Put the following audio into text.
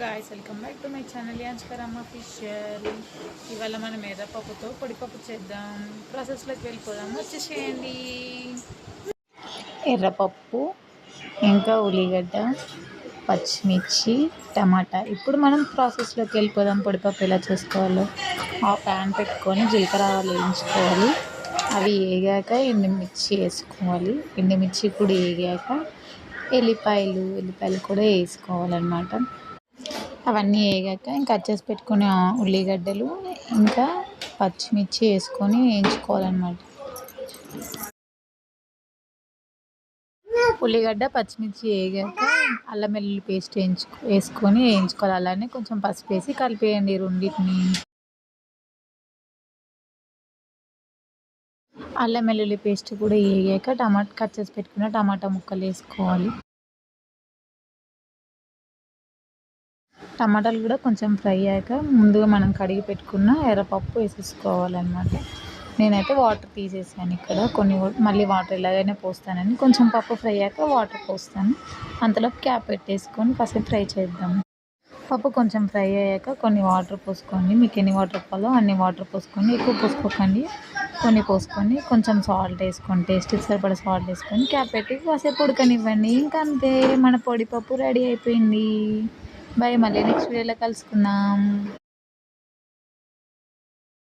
Guys welcome back to my channel యాంచుకరమ్మ ఫిషర్ ఇవాళ మనం ఎర్రపప్పుతో పొడిపప్పు చేద్దాం. ప్రాసెస్లోకి వెళ్ళిపోదాం. వచ్చేసేయండి. ఎర్రపప్పు ఇంకా ఉల్లిగడ్డ పచ్చిమిర్చి టమాటా. ఇప్పుడు మనం ప్రాసెస్లోకి వెళ్ళిపోదాం. పొడిపప్పు ఎలా చేసుకోవాలో. ఆ ప్యాన్ పెట్టుకొని జీలకర్ర ఆవాలు వేయించుకోవాలి. అవి వేగాక ఎండుమిర్చి వేసుకోవాలి. ఎండుమిర్చి కూడా వేగాక ఎల్లిపాయలు ఎల్లిపాయలు కూడా వేసుకోవాలన్నమాట. అవన్నీ వేగాక ఇంకా కట్ చేసి పెట్టుకునే ఉల్లిగడ్డలు ఇంకా పచ్చిమిర్చి వేసుకొని వేయించుకోవాలన్నమాట. ఉల్లిగడ్డ పచ్చిమిర్చి వేగాక అల్లం వెల్లుల్లి పేస్ట్ వేయించుకో వేసుకొని వేయించుకోవాలి. అలానే కొంచెం పసుపు వేసి కలిపేయండి రెండింటిని. అల్లం వెల్లుల్లి పేస్ట్ కూడా వేగాక టమాటా కట్ చేసి పెట్టుకున్న టమాటా ముక్కలు వేసుకోవాలి. టమాటాలు కూడా కొంచెం ఫ్రై అయ్యాక ముందుగా మనం కడిగి పెట్టుకున్న ఎర్రపప్పు వేసేసుకోవాలన్నమాట. నేనైతే వాటర్ తీసేసాను ఇక్కడ. కొన్ని మళ్ళీ వాటర్ ఎలాగైనా పోస్తానని. కొంచెం పప్పు ఫ్రై అయ్యాక వాటర్ పోస్తాను. అంతలో క్యాప్ పెట్టేసుకొని కాసేపు ఫ్రై చేద్దాం. పప్పు కొంచెం ఫ్రై అయ్యాక కొన్ని వాటర్ పోసుకోండి. మీకు ఎన్ని వాటర్ కావాలో అన్ని వాటర్ పోసుకొని ఎక్కువ పోసుకోకండి. కొన్ని పోసుకొని కొంచెం సాల్ట్ వేసుకోండి. టేస్ట్ సరిపడా సాల్ట్ వేసుకొని క్యాప్ పెట్టి కాసేపు ఉడకనివ్వండి. ఇంకా అంతే మన పొడి పప్పు రెడీ అయిపోయింది. బాయ్ మళ్ళీ నెక్స్ట్ వీడియోలో కలుసుకుందాం.